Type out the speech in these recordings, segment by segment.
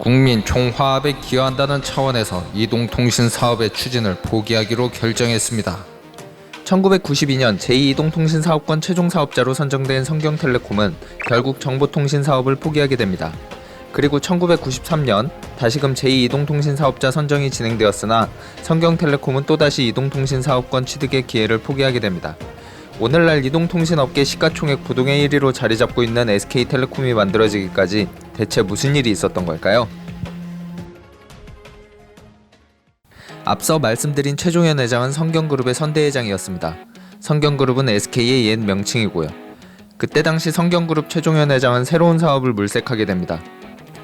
국민 총화합에 기여한다는 차원에서 이동통신 사업의 추진을 포기하기로 결정했습니다. 1992년 제2이동통신 사업권 최종 사업자로 선정된 성경텔레콤은 결국 정보통신 사업을 포기하게 됩니다. 그리고 1993년 다시금 제2이동통신 사업자 선정이 진행되었으나 성경텔레콤은 또다시 이동통신 사업권 취득의 기회를 포기하게 됩니다. 오늘날 이동통신 업계 시가총액 부동의 1위로 자리 잡고 있는 SK텔레콤이 만들어지기까지 대체 무슨 일이 있었던 걸까요? 앞서 말씀드린 최종현 회장은 성경그룹의 선대회장이었습니다. 성경그룹은 SK의 옛 명칭이고요. 그때 당시 성경그룹 최종현 회장은 새로운 사업을 물색하게 됩니다.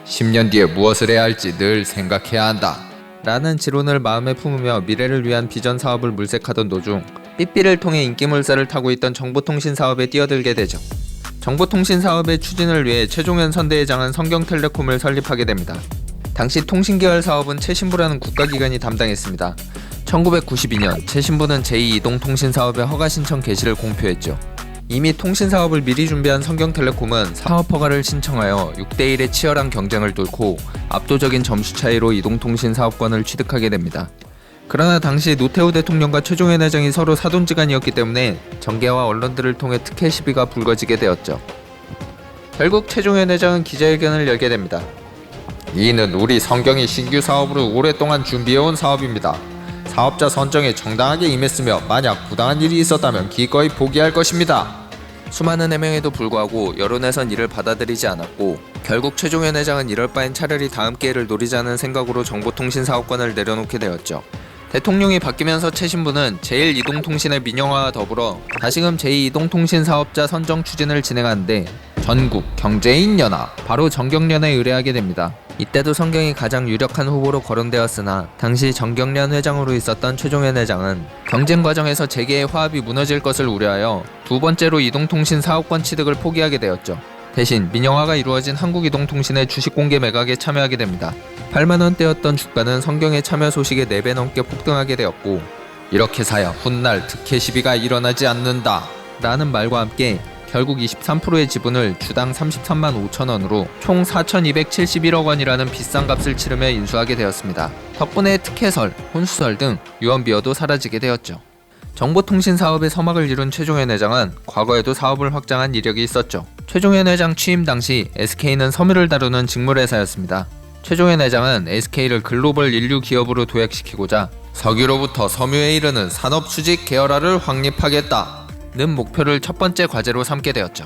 10년 뒤에 무엇을 해야 할지 늘 생각해야 한다. 라는 지론을 마음에 품으며 미래를 위한 비전 사업을 물색하던 도중 삐삐를 통해 인기물살을 타고 있던 정보통신 사업에 뛰어들게 되죠. 정보통신 사업의 추진을 위해 최종현 선대회장은 성경텔레콤을 설립하게 됩니다. 당시 통신계열 사업은 최신부라는 국가기관이 담당했습니다. 1992년 최신부는 제2이동통신 사업의 허가 신청 개시를 공표했죠. 이미 통신 사업을 미리 준비한 성경텔레콤은 사업 허가를 신청하여 6대1의 치열한 경쟁을 뚫고 압도적인 점수 차이로 이동통신 사업권을 취득하게 됩니다. 그러나 당시 노태우 대통령과 최종현 회장이 서로 사돈지간이었기 때문에 정계와 언론들을 통해 특혜 시비가 불거지게 되었죠. 결국 최종현 회장은 기자회견을 열게 됩니다. 이는 우리 성경이 신규 사업으로 오랫동안 준비해온 사업입니다. 사업자 선정에 정당하게 임했으며 만약 부당한 일이 있었다면 기꺼이 포기할 것입니다. 수많은 해명에도 불구하고 여론에선 이를 받아들이지 않았고 결국 최종현 회장은 이럴 바엔 차라리 다음 기회를 노리자는 생각으로 정보통신 사업권을 내려놓게 되었죠. 대통령이 바뀌면서 최신부는 제1이동통신의 민영화와 더불어 다시금 제2이동통신 사업자 선정 추진을 진행하는데 전국 경제인 연합 바로 정경련에 의뢰하게 됩니다. 이때도 성경이 가장 유력한 후보로 거론되었으나 당시 정경련 회장으로 있었던 최종현 회장은 경쟁 과정에서 재계의 화합이 무너질 것을 우려하여 두 번째로 이동통신 사업권 취득을 포기하게 되었죠. 대신 민영화가 이루어진 한국이동통신의 주식 공개 매각에 참여하게 됩니다. 8만 원대였던 주가는 성경의 참여 소식에 4배 넘게 폭등하게 되었고 이렇게 사야 훗날 특혜 시비가 일어나지 않는다. 라는 말과 함께 결국 23%의 지분을 주당 33만 5천 원으로 총 4,271억 원이라는 비싼 값을 치르며 인수하게 되었습니다. 덕분에 특혜설, 혼수설 등 유언비어도 사라지게 되었죠. 정보통신 사업의 서막을 이룬 최종현 회장은 과거에도 사업을 확장한 이력이 있었죠. 최종현 회장 취임 당시 SK는 섬유를 다루는 직물회사였습니다. 최종현 회장은 SK를 글로벌 인류 기업으로 도약시키고자 석유로부터 섬유에 이르는 산업 수직 계열화를 확립하겠다. 는 목표를 첫 번째 과제로 삼게 되었죠.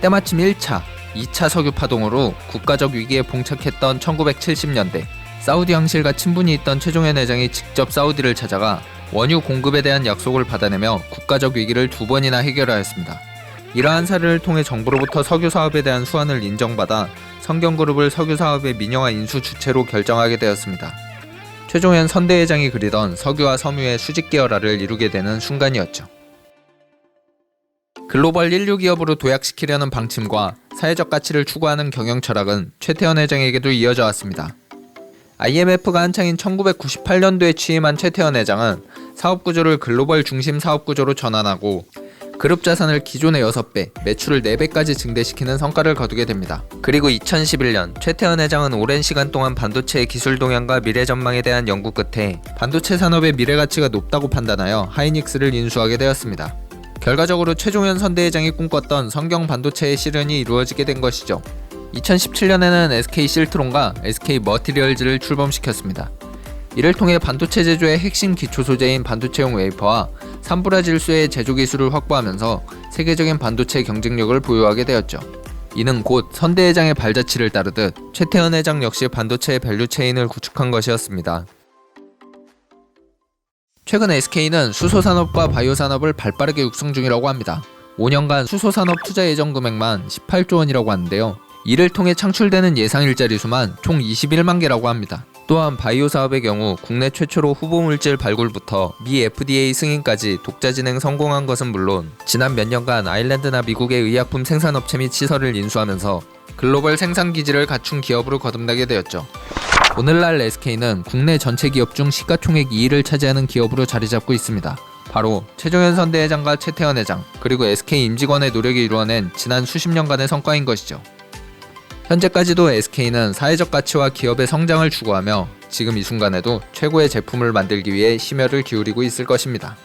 때마침 1차, 2차 석유 파동으로 국가적 위기에 봉착했던 1970년대 사우디 황실과 친분이 있던 최종현 회장이 직접 사우디를 찾아가 원유 공급에 대한 약속을 받아내며 국가적 위기를 두 번이나 해결하였습니다. 이러한 사례를 통해 정부로부터 석유 사업에 대한 수완을 인정받아 성경그룹을 석유 사업의 민영화 인수 주체로 결정하게 되었습니다. 최종현 선대회장이 그리던 석유와 섬유의 수직 계열화를 이루게 되는 순간이었죠. 글로벌 인류 기업으로 도약시키려는 방침과 사회적 가치를 추구하는 경영 철학은 최태원 회장에게도 이어져 왔습니다. IMF가 한창인 1998년도에 취임한 최태원 회장은 사업 구조를 글로벌 중심 사업 구조로 전환하고 그룹 자산을 기존의 6배, 매출을 4배까지 증대시키는 성과를 거두게 됩니다. 그리고 2011년 최태원 회장은 오랜 시간 동안 반도체의 기술 동향과 미래 전망에 대한 연구 끝에 반도체 산업의 미래 가치가 높다고 판단하여 하이닉스를 인수하게 되었습니다. 결과적으로 최종현 선대회장이 꿈꿨던 성경 반도체의 실현이 이루어지게 된 것이죠. 2017년에는 SK 실트론과 SK 머티리얼즈를 출범시켰습니다. 이를 통해 반도체 제조의 핵심 기초 소재인 반도체용 웨이퍼와 산브라 질소의 제조 기술을 확보하면서 세계적인 반도체 경쟁력을 보유하게 되었죠. 이는 곧 선대 회장의 발자취를 따르듯 최태원 회장 역시 반도체의 밸류 체인을 구축한 것이었습니다. 최근 SK는 수소 산업과 바이오 산업을 발빠르게 육성 중이라고 합니다. 5년간 수소 산업 투자 예정 금액만 18조 원이라고 하는데요. 이를 통해 창출되는 예상 일자리 수만 총 21만 개라고 합니다. 또한 바이오 사업의 경우 국내 최초로 후보 물질 발굴부터 미 FDA 승인까지 독자 진행 성공한 것은 물론 지난 몇 년간 아일랜드나 미국의 의약품 생산업체 및 시설을 인수하면서 글로벌 생산 기지를 갖춘 기업으로 거듭나게 되었죠. 오늘날 SK는 국내 전체 기업 중 시가총액 2위를 차지하는 기업으로 자리 잡고 있습니다. 바로 최종현 선대회장과 최태원 회장 그리고 SK 임직원의 노력이 이루어낸 지난 수십 년간의 성과인 것이죠. 현재까지도 SK는 사회적 가치와 기업의 성장을 추구하며 지금 이 순간에도 최고의 제품을 만들기 위해 심혈을 기울이고 있을 것입니다.